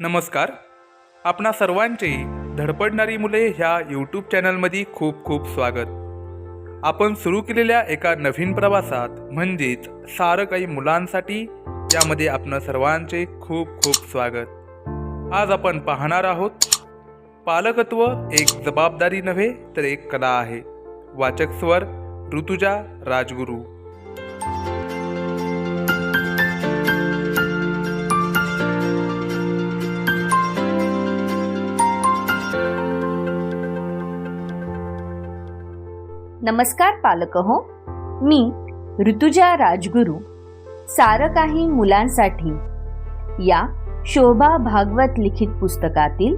नमस्कार. आपणा सर्वांचे धडपडणारी मुले ह्या यूट्यूब चॅनलमध्ये खूप खूप स्वागत. आपण सुरू केलेल्या एका नवीन प्रवासात म्हणजेच सारं काही मुलांसाठी यामध्ये आपण सर्वांचे खूप खूप स्वागत. आज आपण पाहणार आहोत पालकत्व एक जबाबदारी नव्हे तर एक कला आहे. वाचक स्वर ऋतुजा राजगुरू. नमस्कार पालक हो मी ऋतुजा राजगुरू सारं काही मुलांसाठी या शोभा भागवत लिखित पुस्तकातील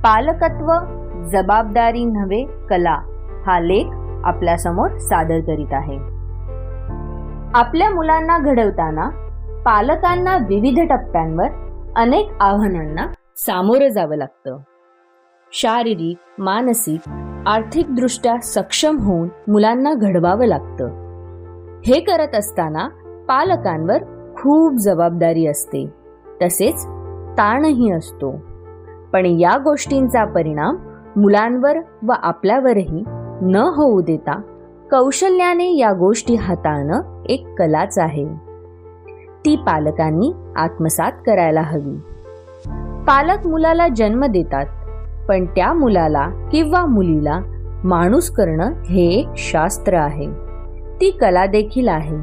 पालकत्व जबाबदारी नव्हे कला हा लेख आपल्यासमोर सादर करीत आहे. आपल्या मुलांना घडवताना पालकांना विविध टप्प्यांवर अनेक आव्हानांना सामोरं जावं लागतं. शारीरिक मानसिक आर्थिकदृष्ट्या सक्षम होऊन मुलांना घडवावं लागतं. हे करत असताना पालकांवर खूप जबाबदारी असते. तसेच ताणही असतो. पण या गोष्टींचा परिणाम मुलांवर व आपल्यावरही न होऊ देता कौशल्याने या गोष्टी हाताळणं एक कलाच आहे. ती पालकांनी आत्मसात करायला हवी. पालक मुलाला जन्म देतात. पण त्या मुलाला किंवा मुलीला माणूस करणं हे एक शास्त्र आहे. ती कला देखील आहे.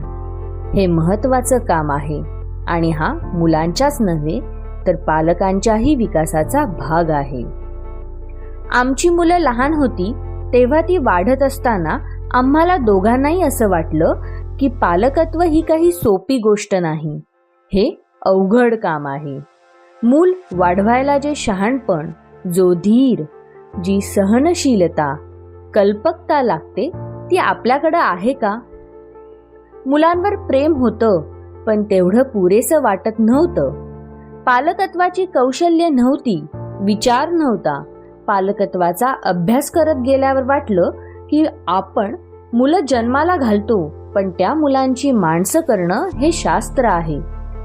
हे महत्वाचं काम आहे आणि हा मुलांच्याच नव्हे तर पालकांच्याही विकासाचा भाग आहे. आमची मुलं लहान होती तेव्हा ती वाढत असताना आम्हाला दोघांनाही असं वाटलं की पालकत्व ही काही सोपी गोष्ट नाही. हे अवघड काम आहे. मूल वाढवायला जे शहाणपण जो धीर जी सहनशीलता कल्पकता लागते ती आपल्याकडं आहे का? मुलांवर प्रेम होतं पण तेवढं पुरेसं वाटत नव्हतं. पालकत्वाची कौशल्य नव्हती विचार नव्हता. पालकत्वाचा अभ्यास करत गेल्यावर वाटलं की आपण मुलं जन्माला घालतो पण त्या मुलांची माणसं करणं हे शास्त्र आहे.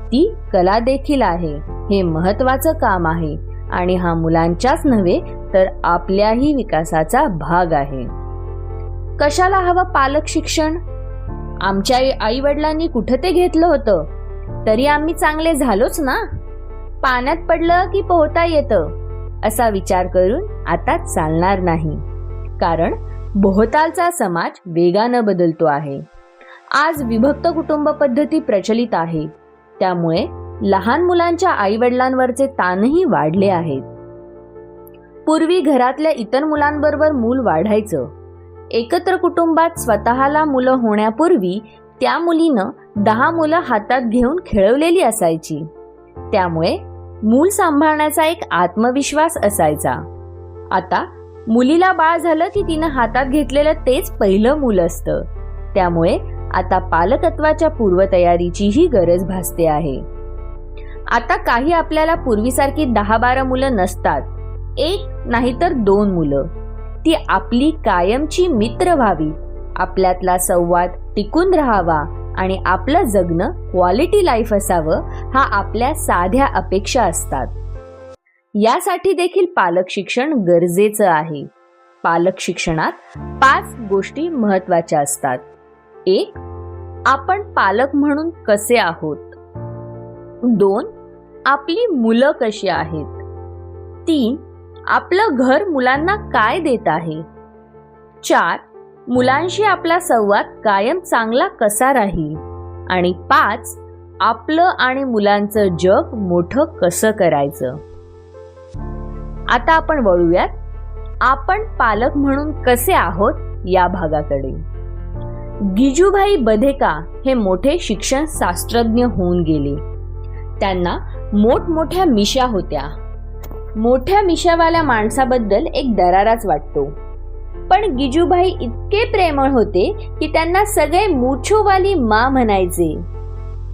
ती कला देखील आहे. हे महत्वाचं काम आहे. आणि हा मुलांच्याच नव्हे तर आपल्याही विकासाचा भाग आहे. कशाला हवं पालक शिक्षण? आमच्या आई वडिलांनी कुठं ते घेतलं होतं? तरी आम्ही चांगले झालोच ना? पाण्यात पडलं की पोहता येतं? असा विचार करून आता चालणार नाही. कारण भोवतालचा समाज वेगानं बदलतो आहे. आज विभक्त कुटुंब पद्धती प्रचलित आहे. त्यामुळे लहान मुलांच्या आई वडिलांवरचे ताणही वाढले आहेत. पूर्वी घरातल्या इतर मुलांबरोबर मूल वाढायचं. एकत्र कुटुंबात स्वतःला मुलं होण्यापूर्वी त्या मुलीनं दहा मुलं हातात घेऊन खेळवलेली असायची. त्यामुळे मूल सांभाळण्याचा एक आत्मविश्वास असायचा. आता मुलीला बाळ झालं की तिनं हातात घेतलेलं तेच पहिलं मूल असतं. त्यामुळे आता पालकत्वाच्या पूर्वतयारीचीही गरज भासते आहे. आता काही आपल्याला पूर्वीसारखी दहा बारा मुलं नसतात. एक नाहीतर दोन मुलं. ती आपली कायमची मित्र व्हावी. आपल्यातला संवाद टिकून राहावा आणि आपलं जगणं क्वालिटी लाईफ असावं हा आपल्या साध्या अपेक्षा असतात. यासाठी देखील पालक शिक्षण गरजेचं आहे. पालक शिक्षणात पाच गोष्टी महत्त्वाच्या असतात. एक आपण पालक म्हणून कसे आहोत? दोन आपली मुलं कशी आहेत? तीन आपलं घर मुलांना काय देत आहे? चार मुलांशी आपला संवाद कायम चांगला कसा राहील? आणि पाच आपलं आणि मुलांचं जग मोठं कसं करायचं? आता आपण वळूयात आपण पालक म्हणून कसे आहोत या भागाकडे. गिजूभाई बधेका हे मोठे शिक्षण शास्त्रज्ञ होऊन गेले. त्यांना मोठमोठ्या मिशा होत्या. मोठ्या मिशावाल्या माणसाबद्दल एक दराराच वाटतो. पण गिजूबाई इतके प्रेमळ होते की त्यांना सगळे मुछोवाली मा म्हणायचे.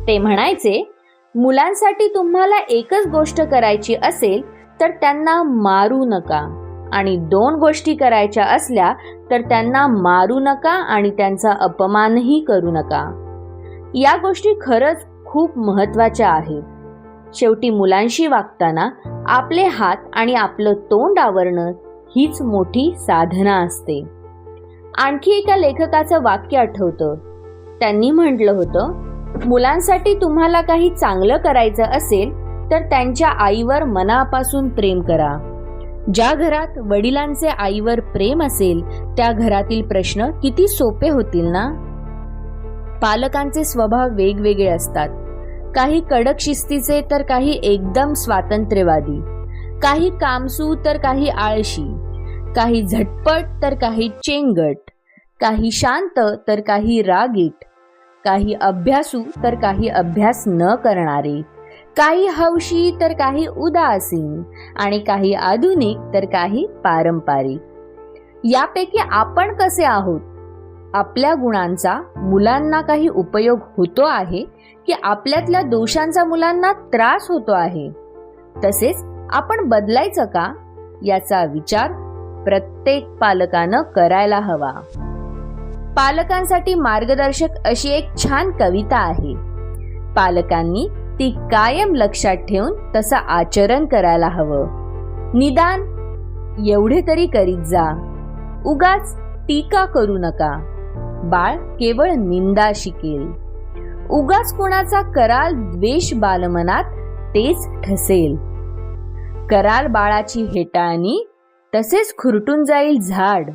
ते म्हणायचे मुलांसाठी तुम्हाला एकच गोष्ट करायची असेल तर त्यांना मारू नका. आणि दोन गोष्टी करायच्या असल्या तर त्यांना मारू नका आणि त्यांचा अपमानही करू नका. या गोष्टी खरंच खूप महत्त्वाच्या आहेत. शेवटी मुलांशी वागताना आपले हात आणि आपलं तोंड आवरणं हीच मोठी साधना असते. आणखी एका लेखकाचं वाक्य आठवतं. त्यांनी म्हटलं होतं मुलांसाठी तुम्हाला काही चांगलं करायचं असेल तर त्यांच्या आईवर मनापासून प्रेम करा. ज्या घरात वडिलांचे आईवर प्रेम असेल त्या घरातील प्रश्न किती सोपे होतील ना? पालकांचे स्वभाव वेगवेगळे असतात. काही कडक शिस्तीचे तर काही एकदम स्वातंत्र्यवादी. काही कामसू तर काही आळशी. काही झटपट तर काही चेंगट. काही शांत तर काही रागीट. काही अभ्यासू तर काही अभ्यास न करणारे. काही हौशी तर काही उदासीन. आणि काही आधुनिक तर काही पारंपरिक. यापैकी आपण कसे आहोत? आपल्या गुणांचा मुलांना काही उपयोग होतो आहे की आपल्यातल्या दोषांचा मुलांना त्रास होतो आहे? तसेच आपण बदलायचं का? याचा विचार प्रत्येक पालकानं करायला हवा. पालकांसाठी मार्गदर्शक अशी एक छान कविता आहे. पालकांनी ती कायम लक्षात ठेवून तसं आचरण करायला हवं. निदान एवढे तरी करीत जा. उगाच टीका करू नका. बाळ केवळ निंदा शिकेल. उगाच कोणाचा कराल द्वेष बालमनात तेच ठसेल. कराल बाळाची हेटाळणी तसेच खुरटून जाईल झाड.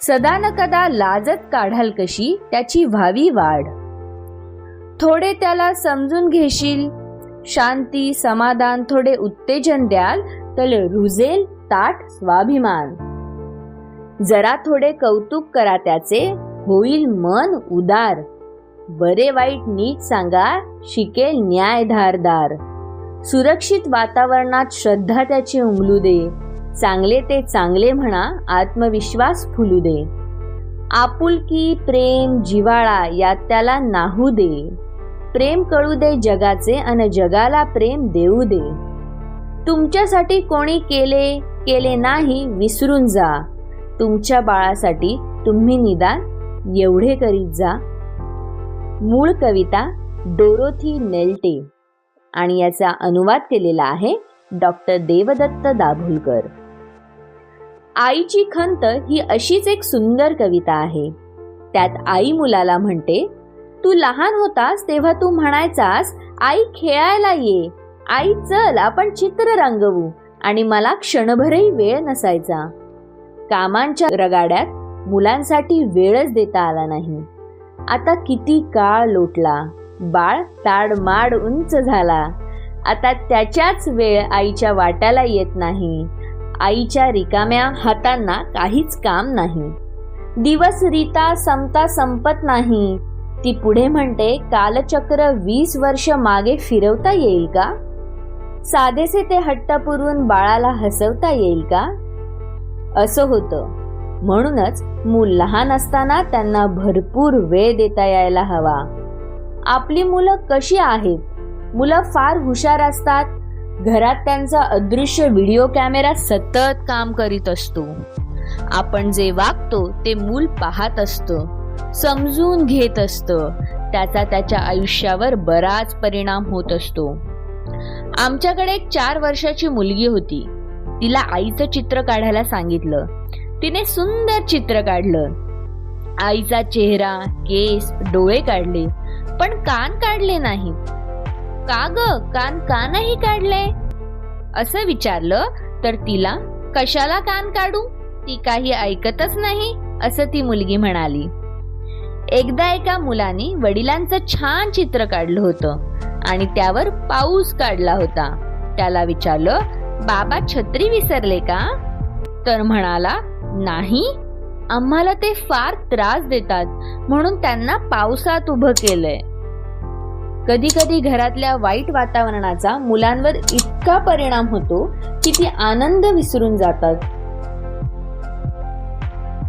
सदा न कदा लाजत काढाल कशी त्याची व्हावी वाढ. थोडे त्याला समजून घेशील. शांती समाधान थोडे उत्तेजन द्याल तर रुजेल ताट स्वाभिमान. जरा थोडे कौतुक करा त्याचे होईल मन उदार. बरे वाईट नीट सांगा शिकेल न्याय धारदार सुरक्षित वातावरणात श्रद्धा त्याची उमलू दे. चांगले ते चांगले म्हणा आत्मविश्वास फुलू दे. आपुलकी प्रेम जिवाळा यात त्याला नाहू दे. प्रेम कळू दे जगाचे अन जगाला प्रेम देऊ दे. तुमच्यासाठी कोणी केले केले नाही विसरून जा. तुमच्या बाळासाठी तुम्ही निदान एवढे करीत जा. मूळ कविता डोरोथी नेल्टे आणि याचा अनुवाद केलेला आहे डॉक्टर देवदत्त दाभोलकर. आईची खंत ही अशीच एक सुंदर कविता आहे. त्यात आई मुलाला म्हणते तू लहान होतास तेव्हा तू म्हणायचास आई खेळायला ये आई चल आपण चित्र रंगवू आणि मला क्षणभरही वेळ नसायचा. कामांच्या रगाड्यात मुलांसाठी वेळच देता आला नाही. आता किती काळ लोटला. बाळ ताडमाड उंच झाला. आता त्याच्याच वेळ आईच्या वाट्याला येत नाही. आईच्या रिकाम्या हातांना काहीच काम नाही. दिवस रीता संपता संपत नाही. ती पुढे म्हणते कालचक्र वीस वर्ष मागे फिरवता येईल का? साधेसे ते हट्ट पुरवून बाळाला हसवता येईल का? असं होतं. म्हणूनच मूल लहान असताना त्यांना भरपूर वेळ देता यायला हवा. आपली मुलं कशी आहेत? मुलं फार हुशार असतात. घरात त्यांचा अदृश्य व्हिडिओ कॅमेरा सतत काम करीत असतो. आपण जे वागतो ते मूल पाहत असतं. समजून घेत असतं. त्याचा त्याच्या आयुष्यावर बराच परिणाम होत असतो. आमच्याकडे एक चार वर्षाची मुलगी होती. तिला आईचं चित्र काढायला सांगितलं. तिने सुंदर चित्र काढलं. आईचा चेहरा केस डोळे काढले पण कान काढले नाही. का ग? कान का नाही काढले? असं विचारलं तर तिला कशाला कान काढू? ती काही ऐकतच नाही असं ती मुलगी म्हणाली. एकदा एका मुलाने वडिलांचं छान चित्र काढलं होतं आणि त्यावर पाऊस काढला होता. त्याला विचारलं बाबा छत्री विसरले का? तर म्हणाला नाही? आम्हाला ते फार त्रास देतात. म्हणून त्यांना पावसात उभं केलंय. कधी कधी घरातल्या वाईट वातावरणाचा मुलांवर इतका परिणाम होतो की ती आनंद विसरून जातात.